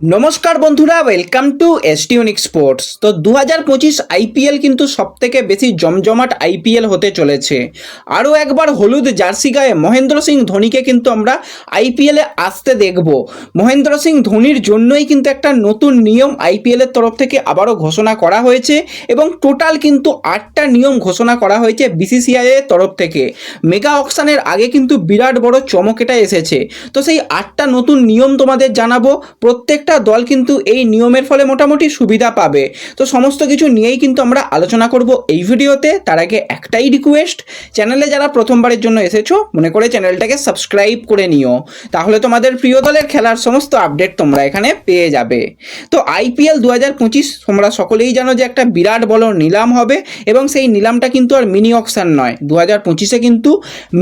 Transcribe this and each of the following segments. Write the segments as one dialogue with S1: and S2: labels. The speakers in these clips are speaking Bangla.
S1: নমস্কার বন্ধুরা ওয়েলকাম টু এসটিউনিক স্পোর্টস তো দু হাজার পঁচিশ আইপিএল কিন্তু সবথেকে বেশি জমজমাট আইপিএল হতে চলেছে। আরও একবার হলুদ জার্সি গায়ে মহেন্দ্র সিং ধোনিকে কিন্তু আমরা আইপিএলে আসতে দেখব। মহেন্দ্র সিং ধোনির জন্যই কিন্তু একটা নতুন নিয়ম আইপিএলের তরফ থেকে আবারও ঘোষণা করা হয়েছে এবং টোটাল কিন্তু আটটা নিয়ম ঘোষণা করা হয়েছে বিসিসিআই এর তরফ থেকে। মেগা অকশানের আগে কিন্তু বিরাট বড় চমক এটা এসেছে। তো সেই আটটা নতুন নিয়ম তোমাদের জানাব। প্রত্যেকটা দল কিন্তু এই নিয়মের ফলে মোটামুটি সুবিধা পাবে। তো সমস্ত কিছু নিয়েই কিন্তু আমরা আলোচনা করব এই ভিডিওতে। তার আগে একটাই রিকোয়েস্ট চ্যানেলে যারা প্রথমবারের জন্য এসেছ, মনে করে চ্যানেলটাকে সাবস্ক্রাইব করে নিও। তাহলে তোমাদের প্রিয় দলের খেলার সমস্ত আপডেট তোমরা এখানে পেয়ে যাবে। তো আইপিএল দু হাজার পঁচিশ, তোমরা সকলেই জানো যে একটা বিরাট বড় নিলাম হবে এবং সেই নিলামটা কিন্তু আর মিনি অকশান নয়। দু হাজার পঁচিশে কিন্তু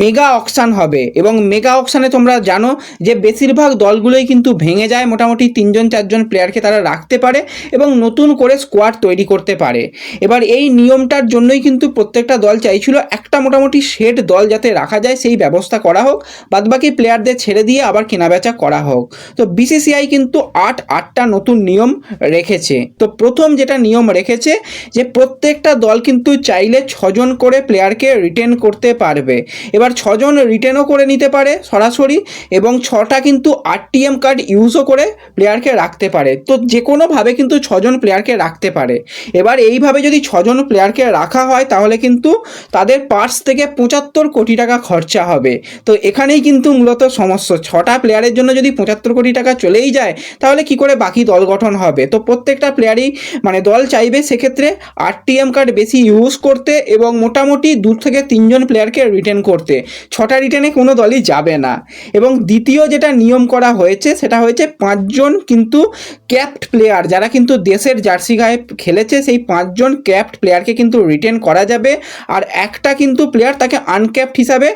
S1: মেগা অকশান হবে এবং মেগা অকশানে তোমরা জানো যে বেশিরভাগ দলগুলোই কিন্তু ভেঙে যায় মোটামুটি তিনজন চারজন প্লেয়ারকে তারা রাখতে পারে এবং নতুন করে স্কোয়াড তৈরি করতে পারে। এবার এই নিয়মটার জন্যই কিন্তু প্রত্যেকটা দল চাইছিল একটা মোটামুটি শেড দল যাতে রাখা যায়, সেই ব্যবস্থা করা হোক। বাদবাকি প্লেয়ারদের ছেড়ে দিয়ে আবার কেনাবেচা করা হোক। তো বিসিসিআই কিন্তু আট আটটা নতুন নিয়ম রেখেছে। তো প্রথম যেটা নিয়ম রেখেছে যে প্রত্যেকটা দল কিন্তু চাইলে ছজন করে প্লেয়ারকে রিটেন করতে পারবে। এবার ছজন রিটেনও করে নিতে পারে সরাসরি এবং ছটা কিন্তু আরটিএম কার্ড ইউজও করে প্লেয়ারকে রাখতে পারে। তো যে কোনোভাবে কিন্তু ছজন প্লেয়ারকে রাখতে পারে। এবার এইভাবে যদি ছজন প্লেয়ারকে রাখা হয়, তাহলে কিন্তু তাদের পার্স থেকে পঁচাত্তর কোটি টাকা খরচা হবে। তো এখানেই কিন্তু মূলত সমস্যা। ছটা প্লেয়ারের জন্য যদি পঁচাত্তর কোটি টাকা চলেই যায়, তাহলে কি করে বাকি দল গঠন হবে? তো প্রত্যেকটা প্লেয়ারই মানে দল চাইবে সেক্ষেত্রে আরটিএম কার্ড বেশি ইউজ করতে এবং মোটামুটি দু থেকে তিনজন প্লেয়ারকে রিটেন করতে। ছটা রিটেনে কোনো দলই যাবে না। এবং দ্বিতীয় যেটা নিয়ম করা হয়েছে, সেটা হয়েছে পাঁচজন কিন্তু ক্যাপ্ট প্লেয়ার যারা কিন্তু দেশের জার্সি গায়ে খেলেছে, সেই পাঁচজন ক্যাপ্ট প্লেয়ারকে কিন্তু রিটেন করা যাবে। আর একটা কিন্তু প্লেয়ার তাকে আনক্যাপ্ট হিসাবে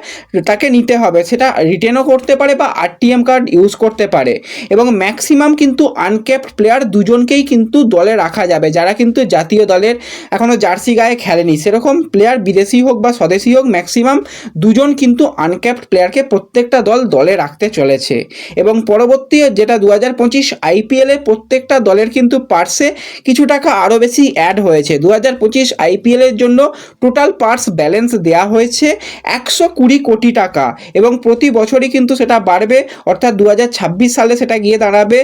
S1: তাকে নিতে হবে। সেটা রিটেনও করতে পারে বা আরটিএম কার্ড ইউজ করতে পারে। এবং ম্যাক্সিমাম কিন্তু আনক্যাপ্ট প্লেয়ার দুজনকেই কিন্তু দলে রাখা যাবে, যারা কিন্তু জাতীয় দলের এখনও জার্সি গায়ে খেলেনি। সেরকম প্লেয়ার বিদেশি হোক বা স্বদেশি হোক ম্যাক্সিমাম দুজন কিন্তু আনক্যাপ্ট প্লেয়ারকে প্রত্যেকটা দল দলে রাখতে চলেছে। এবং পরবর্তী যেটা দু হাজার পঁচিশ আইপিএলে প্রত্যেকটা দলের কিন্তু পার্সে কিছু টাকা আরও বেশি অ্যাড হয়েছে। দু হাজার পঁচিশ আইপিএলের জন্য টোটাল পার্স ব্যালেন্স দেওয়া হয়েছে একশো কুড়ি কোটি টাকা এবং প্রতি বছরই কিন্তু সেটা বাড়বে, অর্থাৎ দু হাজার ছাব্বিশ সালে সেটা গিয়ে দাঁড়াবে।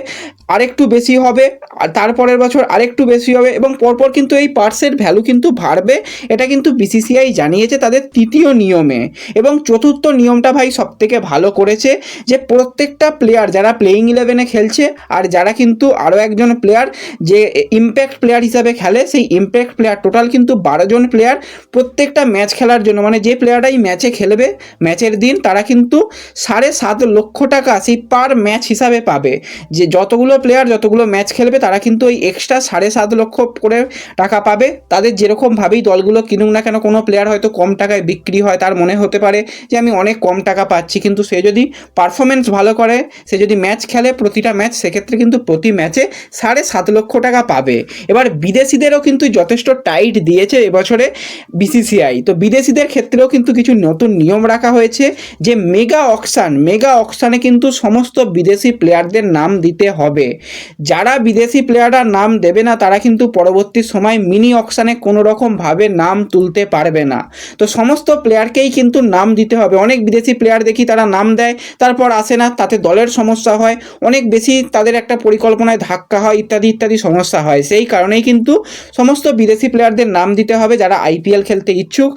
S1: আরেকটু বেশি হবে, আর তারপরের বছর আরেকটু বেশি হবে এবং পরপর কিন্তু এই পার্সের ভ্যালু কিন্তু বাড়বে, এটা কিন্তু বিসিসিআই জানিয়েছে তাদের তৃতীয় নিয়মে। এবং চতুর্থ নিয়মটা ভাই সব থেকে ভালো করেছে যে প্রত্যেকটা প্লেয়ার যারা প্লেইং ইলেভেনে খেলছে আর যারা কিন্তু আরও একজন প্লেয়ার যে ইম্প্যাক্ট প্লেয়ার হিসাবে খেলে, সেই ইম্প্যাক্ট প্লেয়ার টোটাল কিন্তু বারো জন প্লেয়ার প্রত্যেকটা ম্যাচ খেলার জন্য মানে যে প্লেয়াররাই ম্যাচে খেলবে ম্যাচের দিন তারা কিন্তু সাড়ে সাত লক্ষ টাকা সেই পার ম্যাচ হিসাবে পাবে। যে যতগুলো প্লেয়ার যতগুলো ম্যাচ খেলবে, তারা কিন্তু ওই এক্সট্রা সাড়ে সাত লক্ষ করে টাকা পাবে। তাদের যেরকমভাবেই দলগুলো কিনুক না কেন, কোনো প্লেয়ার হয়তো কম টাকায় বিক্রি হয়, তার মনে হতে পারে যে আমি অনেক কম টাকা পাচ্ছি। কিন্তু সে যদি পারফরমেন্স ভালো করে, সে যদি ম্যাচ খেলে, প্রতিটা ম্যাচ সেক্ষেত্রে কিন্তু প্রতি ম্যাচে সাড়ে সাত লক্ষ টাকা পাবে। এবার বিদেশিদেরও কিন্তু যথেষ্ট টাইট দিয়েছে এবছরে বিসিসিআই। তো বিদেশিদের ক্ষেত্রেও কিন্তু কিছু নতুন নিয়ম রাখা হয়েছে যে মেগা অকশান, মেগা অকশানে কিন্তু সমস্ত বিদেশি প্লেয়ারদের নাম দিতে হবে। যারা বিদেশি প্লেয়াররা নাম দেবে না, তারা কিন্তু পরবর্তী সময় মিনি অকশানে কোনো রকমভাবে নাম তুলতে পারবে না। তো সমস্ত প্লেয়ারকেই কিন্তু নাম দিতে হবে। অনেক বিদেশি প্লেয়ার দেখি তারা নাম দেয়, তারপর আসে না, তাতে দলের সমস্যা হয়। অনেক বেশি তাদের একটা পরিকল্পনায় ধাক্কা হয়, ইত্যাদি ইত্যাদি সমস্যা হয়। সেই কারণেই কিন্তু সমস্ত বিদেশি প্লেয়ারদের নাম দিতে হবে যারা আইপিএল খেলতে ইচ্ছুক।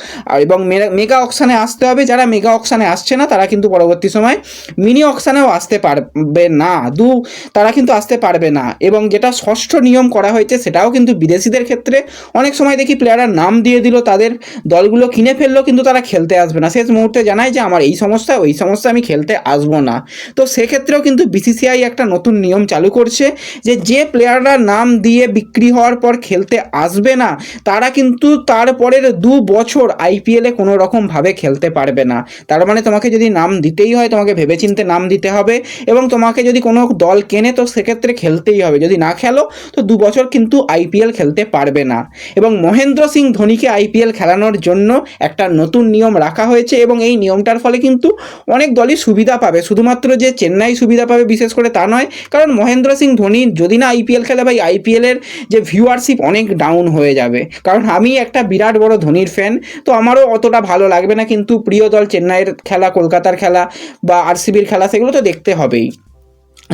S1: এবং মেগা অকশানে আসতে হবে। যারা মেগা অকশানে আসছে না, তারা কিন্তু পরবর্তী সময় মিনি অকশানেও আসতে পারবে না। দু, তারা কিন্তু আসতে পারবে না। এবং যেটা ষষ্ঠ নিয়ম করা হয়েছে, সেটাও কিন্তু বিদেশিদের ক্ষেত্রে অনেক সময় দেখি প্লেয়াররা নাম দিয়ে দিল, তাদের দলগুলো কিনে ফেলল, কিন্তু তারা খেলতে আসবে না। শেষ মুহূর্তে জানায় যে, আমার এই সমস্যা, ওই সমস্যা আমি খেলতে আসব না। তো সেক্ষেত্রেও কিন্তু বিসিসিআই একটা নতুন নিয়ম চালু করছে যে যে প্লেয়াররা নাম দিয়ে বিক্রি হওয়ার পর খেলতে আসবে না, তারা কিন্তু তারপরের দু বছর আইপিএলে কোনো রকমভাবে খেলতে পারবে না। তার মানে তোমাকে যদি নাম দিতেই হয়, তোমাকে ভেবেচিন্তে নাম দিতে হবে এবং তোমাকে যদি কোনো দল কেনে, তো সেক্ষেত্রে খেলতেই হবে। যদি না খেলো, তো দু বছর কিন্তু আইপিএল খেলতে পারবে না। এবং মহেন্দ্র সিং ধোনিকে আইপিএল খেলানোর জন্য একটা নতুন নিয়ম রাখা হয়েছে এবং এই নিয়মটার ফলে কিন্তু অনেক দলই সুবিধা পাবে। শুধুমাত্র যে চেন্নাই সুবিধা পাবে বিশেষ করে তা নয়, কারণ মহেন্দ্র সিং ধোনি যদি না আইপিএল খেলে ভাই আইপিএলের যে ভিউয়ারশিপ অনেক ডাউন হয়ে যাবে। কারণ আমি একটা বিরাট বড় ধোনির ফ্যান তো আমারও অতটা ভালো লাগবে না, কিন্তু প্রিয় দল চেন্নাইয়ের খেলা, কলকাতার খেলা বা আরসিবির খেলা, সেগুলো তো দেখতে হবেই।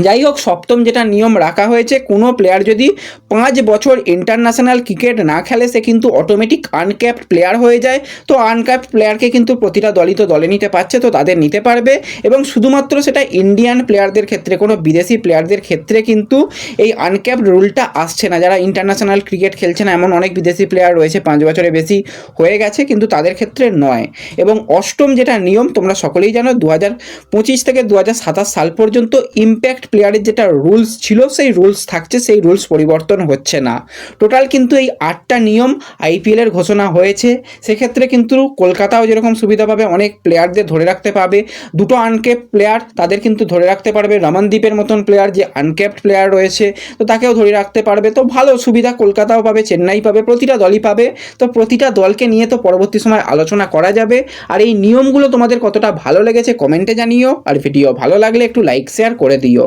S1: যাই হোক সপ্তম যেটা নিয়ম রাখা হয়েছে, কোনো প্লেয়ার যদি পাঁচ বছর ইন্টারন্যাশনাল ক্রিকেট না খেলে, সে কিন্তু অটোমেটিক আনক্যাপড প্লেয়ার হয়ে যায়। তো আনক্যাপড প্লেয়ারকে কিন্তু প্রতিটা দলই তো দলে নিতে পারছে, তো তাদের নিতে পারবে। এবং শুধুমাত্র সেটা ইন্ডিয়ান প্লেয়ারদের ক্ষেত্রে, কোনো বিদেশি প্লেয়ারদের ক্ষেত্রে কিন্তু এই আনক্যাপড রুলটা আসছে না। যারা ইন্টারন্যাশনাল ক্রিকেট খেলছে না, এমন অনেক বিদেশি প্লেয়ার রয়েছে, পাঁচ বছরের বেশি হয়ে গেছে, কিন্তু তাদের ক্ষেত্রে নয়। এবং অষ্টম যেটা নিয়ম, তোমরা সকলেই জানো দু হাজার পঁচিশ থেকে দু হাজার সাতাশ সাল পর্যন্ত ইম্প্যাক্ট প্লেয়ারের যেটা রুলস ছিল, সেই রুলস থাকছে, সেই রুলস পরিবর্তন হচ্ছে না। টোটাল কিন্তু এই আটটা নিয়ম আইপিএলের ঘোষণা হয়েছে। সেক্ষেত্রে কিন্তু কলকাতাও যেরকম সুবিধা পাবে, অনেক প্লেয়ারদের ধরে রাখতে পাবে। দুটো আনকেপ প্লেয়ার তাদের কিন্তু ধরে রাখতে পারবে। রমনদীপের মতন প্লেয়ার যে আনকেপ্ট প্লেয়ার রয়েছে, তো তাকেও ধরে রাখতে পারবে। তো ভালো সুবিধা কলকাতাও পাবে, চেন্নাই পাবে, প্রতিটা দলই পাবে। তো প্রতিটা দলকে নিয়ে তো পরবর্তী সময় আলোচনা করা যাবে। আর এই নিয়মগুলো তোমাদের কতটা ভালো লেগেছে কমেন্টে জানিও। আর ভিডিও ভালো লাগলে একটু লাইক শেয়ার করে দিও।